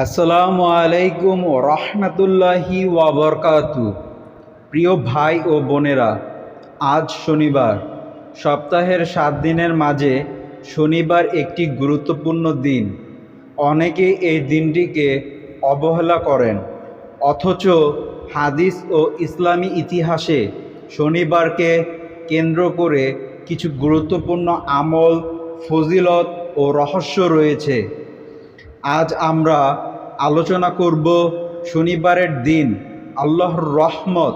আসসালামু আলাইকুম রহমতুল্লাহি ওয়াবরকাতু প্রিয় ভাই ও বোনেরা, আজ শনিবার। সপ্তাহের সাত দিনের মাঝে শনিবার একটি গুরুত্বপূর্ণ দিন। অনেকে এই দিনটিকে অবহেলা করেন, অথচ হাদিস ও ইসলামী ইতিহাসে শনিবারকে কেন্দ্র করে কিছু গুরুত্বপূর্ণ আমল, ফজিলত ও রহস্য রয়েছে। আজ আমরা আলোচনা করব শনিবারের দিন আল্লাহর রহমত,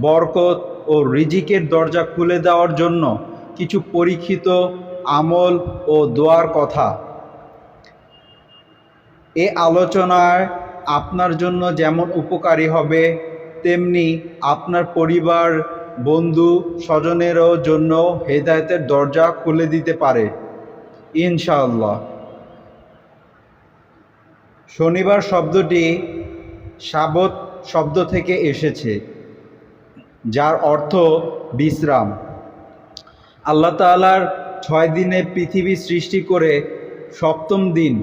বরকত ও রিজিকের দরজা খুলে দেওয়ার জন্য কিছু পরীক্ষিত আমল ও দোয়ার কথা। এ আলোচনায় আপনার জন্য যেমন উপকারী হবে, তেমনি আপনার পরিবার, বন্ধু, স্বজনেরও জন্য হেদায়তের দরজা খুলে দিতে পারে। ইনশাআল্লাহ। শনিবার শব্দটি সাবত শব্দ থেকে এসেছে, যার অর্থ বিশ্রাম। আল্লাহ তাআলার ছয় দিনে পৃথিবী সৃষ্টি করে সপ্তম দিন,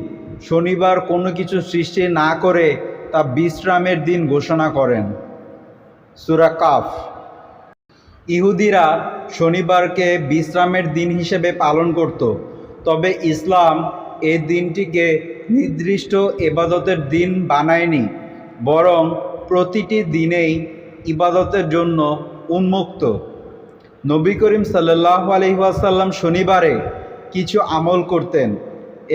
শনিবার কোনো কিছু সৃষ্টি না করে তা বিশ্রামের দিন ঘোষণা করেন। সুরা কাফ। ইহুদিরা শনিবারকে বিশ্রামের দিন হিসেবে পালন করত, তবে ইসলাম এই দিনটিকে নির্দিষ্ট এবাদতের দিন বানায়নি, বরং প্রতিটি দিনেই ইবাদতের জন্য উন্মুক্ত। নবী করিম সাল্লাহ আলহিহাসাল্লাম শনিবারে কিছু আমল করতেন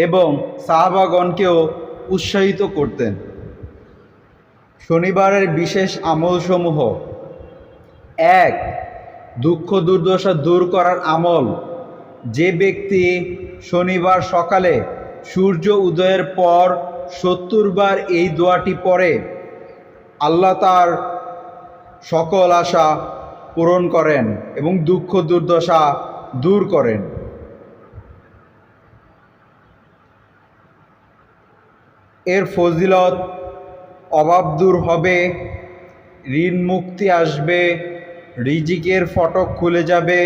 এবং সাহাবাগণকেও উৎসাহিত করতেন। শনিবারের বিশেষ আমলসমূহ এক, দুঃখ দুর্দশা দূর করার আমল। যে ব্যক্তি শনিবার সকালে সূর্য উদয়ের পর সত্তর বার এই দোয়াটি পড়ে। আল্লাহ তার সকল আশা পূরণ করেন এবং দুঃখ দুর্দশা দূর করেন। এর ফজিলত, অভাব দূর হবে, ঋণ মুক্তি আসবে, রিজিকের ফটক খুলে যাবে,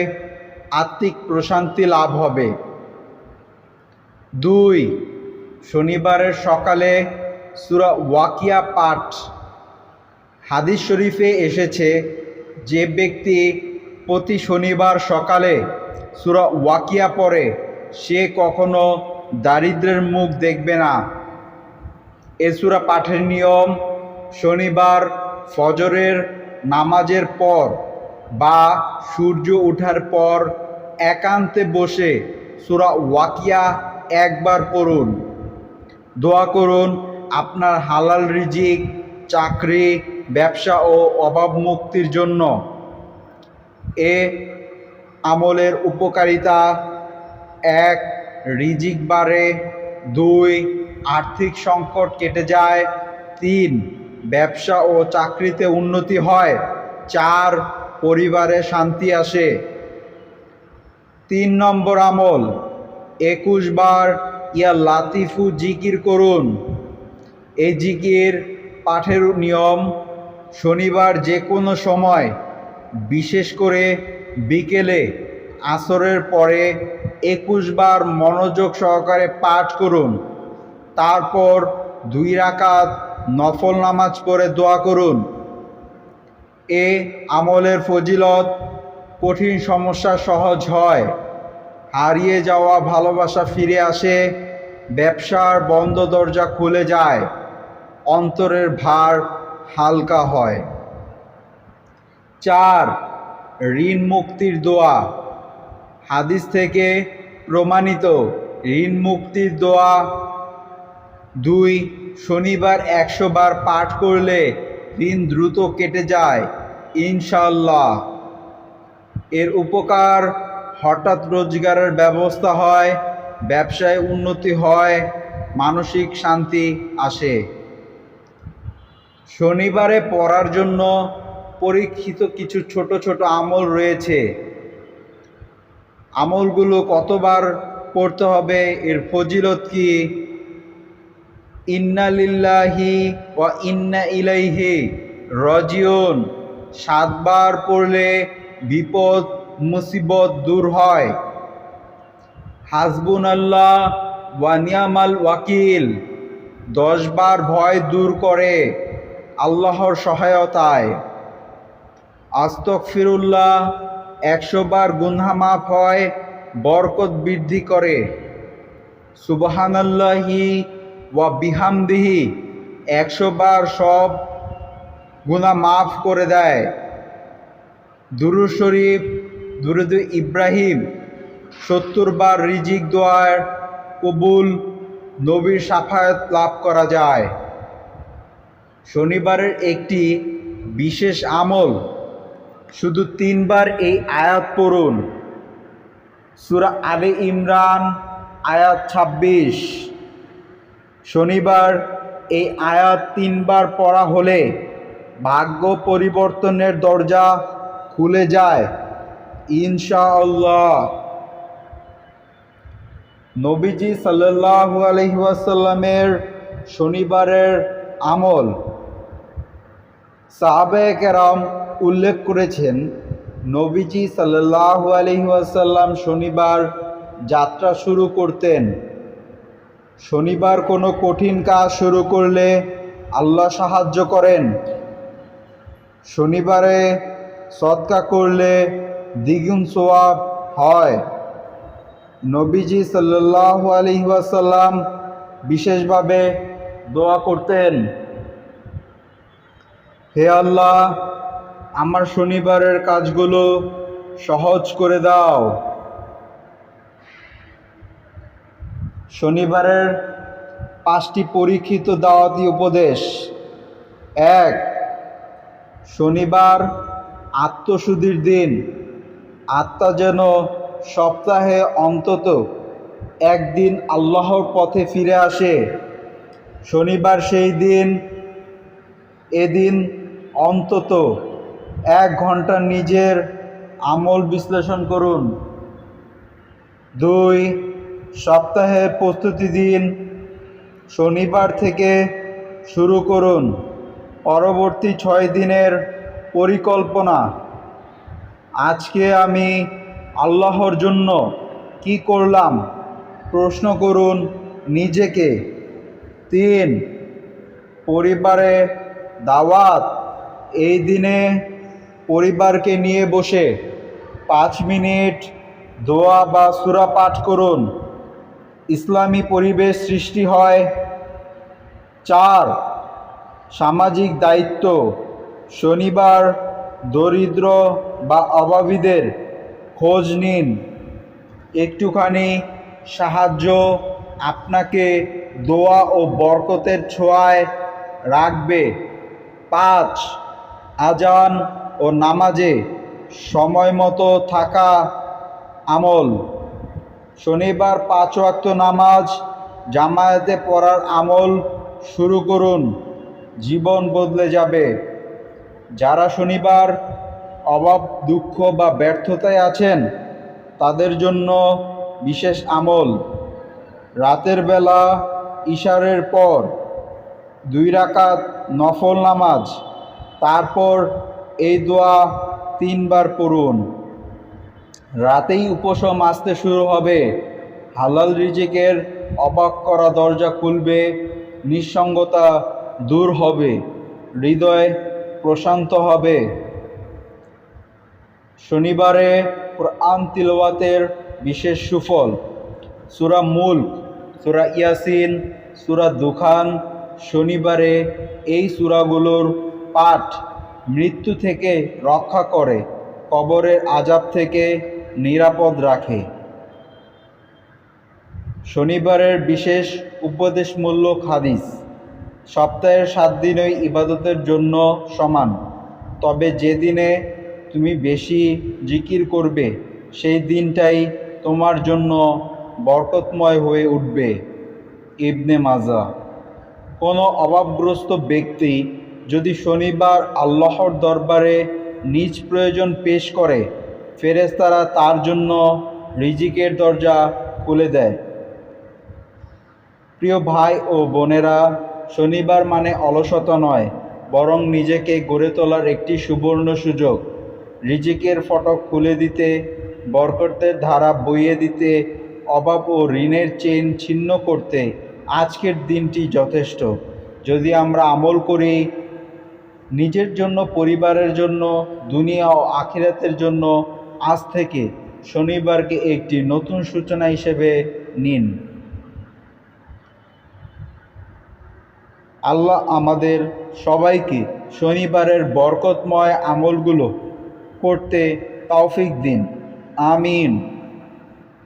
আত্মিক প্রশান্তি লাভ হবে। দুই, শনিবারের সকালে সুরা ওয়াকিয়া পাঠ। হাদিস শরীফে এসেছে, যে ব্যক্তি প্রতি শনিবার সকালে সুরা ওয়াকিয়া পড়ে, সে কখনো দারিদ্রের মুখ দেখবে না। এ সুরা পাঠের নিয়ম, শনিবার ফজরের নামাজের পর বা সূর্য ওঠার পর একান্তে বসে সুরা ওয়াকিয়া একবার পড়ুন দোয়া করুন, আপনার হালাল রিজিক, চাকরি, ব্যবসা ও অভাব মুক্তির জন্য। এ আমলের উপকারিতা এক, রিজিক বাড়ে। দুই, আর্থিক সংকট কেটে যায়। তিন, ব্যবসা ও চাকরিতে উন্নতি হয়। চার, পরিবারে শান্তি আসে। তিন নম্বর আমল একুশ বার ইয়া লাতিফু জিকির করুন। এই জিকির পাঠের নিয়ম শনিবার যে কোনো সময়, বিশেষ করে বিকেলে, আসরের পরে একুশ বার মনোযোগ সহকারে পাঠ করুন। তারপর দুই রাকাত নফল নামাজ পড়ে দোয়া করুন। এ আমলের ফজিলত কঠিন সমস্যা সহজ হয়। হারিয়ে যাওয়া ভালোবাসা ফিরে আসে, ব্যবসার বন্ধ দরজা খুলে যায়, অন্তরের ভার হালকা হয়। চার, ঋণ মুক্তির দোয়া। হাদিস থেকে প্রমাণিত, ঋণ মুক্তির দোয়া। দুই, শনিবার একশো বার পাঠ করলে ঋণ দ্রুত কেটে যায় ইনশাল্লাহ এর উপকার হঠাৎ রোজগারের ব্যবস্থা হয়, ব্যবসায় উন্নতি হয়, মানসিক শান্তি আসে। শনিবারে পড়ার জন্য পরীক্ষিত কিছু ছোট ছোট আমল রয়েছে। আমলগুলো কতবার পড়তে হবে, এর ফজিলত কি? ইন্নালিল্লাহি ও ইন্না ইলাইহি রজিউন। সাতবার পড়লে বিপদ মুসিবত দূর হয়। হাসবুন আল্লাহ ওয়ানিয়ামাল ওয়াকিল দশবার ভয় দূর করে আল্লাহর সহায়তায়। আস্তক ফিরুল্লাহ একশো বার গুনহা মাফ হয়, বরকত বৃদ্ধি করে। সুবহানাল্লাহি ওয়া বিহামদিহি, একশো বার সব গুনাহ মাফ করে দেয়। দুরু শরীফ দুরুদ ইব্রাহিম সত্তর বার রিজিক দোয়ার কবুল নবীর সাফায়াত লাভ করা যায়। শনিবারের একটি বিশেষ আমল, শুধু তিনবার এই আয়াত পড়ুন। সুরা আলে ইমরান, আয়াত ছাব্বিশ। শনিবার এই আয়াত তিনবার পড়া হলে ভাগ্য পরিবর্তনের দরজা খুলে যায়। ইনশাআল্লাহ। নবীজি সাল্লাল্লাহু আলাইহি ওয়াসাল্লামের শনিবারের আমল সাহাবে কেরাম উল্লেখ করেছেন, নবীজি সাল্লাল্লাহু আলাইহি ওয়াসাল্লাম শনিবার যাত্রা শুরু করতেন। শনিবার কোনো কঠিন কাজ শুরু করলে আল্লাহ সাহায্য করেন। শনিবারে সৎকা করলে দ্বিগুণ সোয়াব হয়। নবীজি সাল্লাল্লাহু আলাইহি ওয়াসাল্লাম বিশেষভাবে দোয়া করতেন, হে আল্লাহ, আমার শনিবারের কাজগুলো সহজ করে দাও। শনিবারের পাঁচটি পরীক্ষিত দাওয়াতি উপদেশ। এক, শনিবার আত্মশুদ্ধির দিন। আত্মা যেন সপ্তাহে অন্তত একদিন আল্লাহর পথে ফিরে আসে। শনিবার সেই দিন, এদিন অন্তত এক ঘণ্টা নিজের আমল বিশ্লেষণ করুন। দুই, সপ্তাহের প্রস্তুতি দিন। শনিবার থেকে শুরু করুন। পরবর্তী ছয় দিনের পরিকল্পনা। আজকে আমি আল্লাহর জন্য কি করলাম? প্রশ্ন করুন নিজেকে। তিন, পরিবারে দাওয়াত। এই দিনে পরিবারকে নিয়ে বসে পাঁচ মিনিট দোয়া বা সুরা পাঠ করুন। ইসলামী পরিবেশ সৃষ্টি হয়। চার, সামাজিক দায়িত্ব। শনিবার দরিদ্র বা অভাবীদের খোঁজ নিন। একটুখানি সাহায্য আপনাকে দোয়া ও বরকতের ছোঁয়ায় রাখবে। পাঁচ, আজান ও নামাজে সময় মতো থাকা আমল। শনিবার পাঁচ ওয়াক্ত নামাজ জামায়াতে পড়ার আমল শুরু করুন। জীবন বদলে যাবে। যারা শনিবার অভাব, দুঃখ বা ব্যর্থতায় আছেন, তাদের জন্য বিশেষ আমল। রাতের বেলা ইশারের পর দুই রাকাত নফল নামাজ, তারপর এই দোয়া তিনবার পড়ুন। রাতেই উপশম আসতে শুরু হবে। হালাল রিজিকের অবাক করা দরজা খুলবে, নিঃসঙ্গতা দূর হবে। হৃদয় প্রশান্ত হবে। শনিবারে কোরআন তিলওয়াতের বিশেষ সুফল, সুরা মুল্ক, সুরা ইয়াসিন, সুরা দুখান, শনিবারে এই সুরাগুলোর পাঠ মৃত্যু থেকে রক্ষা করে, কবরের আজাব থেকে নিরাপদ রাখে। শনিবারের বিশেষ উপদেশমূলক হাদিস সপ্তাহের সাত দিনই ইবাদতের জন্য সমান। তবে যে দিনে তুমি বেশি জিকির করবে, সেই দিনটাই তোমার জন্য বরকতময় হয়ে উঠবে। ইবনে মাজা। কোনো অভাবগ্রস্ত ব্যক্তি যদি শনিবার আল্লাহর দরবারে নিজ প্রয়োজন পেশ করে, ফেরেশতারা তার জন্য রিজিকের দরজা খুলে দেয়। প্রিয় ভাই ও বোনেরা শনিবার মানে অলসতা নয়, বরং নিজেকে গড়ে তোলার একটি সুবর্ণ সুযোগ। রিজিকের ফটক খুলে দিতে, বরকতের ধারা বইয়ে দিতে, অভাব ও ঋণের চেন ছিন্ন করতে আজকের দিনটি যথেষ্ট। যদি আমরা আমল করি, নিজের জন্য, পরিবারের জন্য, দুনিয়া ও আখিরাতের জন্য, আজ থেকে শনিবারকে একটি নতুন সূচনা হিসেবে নিন। আল্লাহ আমাদের সবাইকে শনিবারের বরকতময় আমলগুলো করতে তৌফিক দিন। আমিন।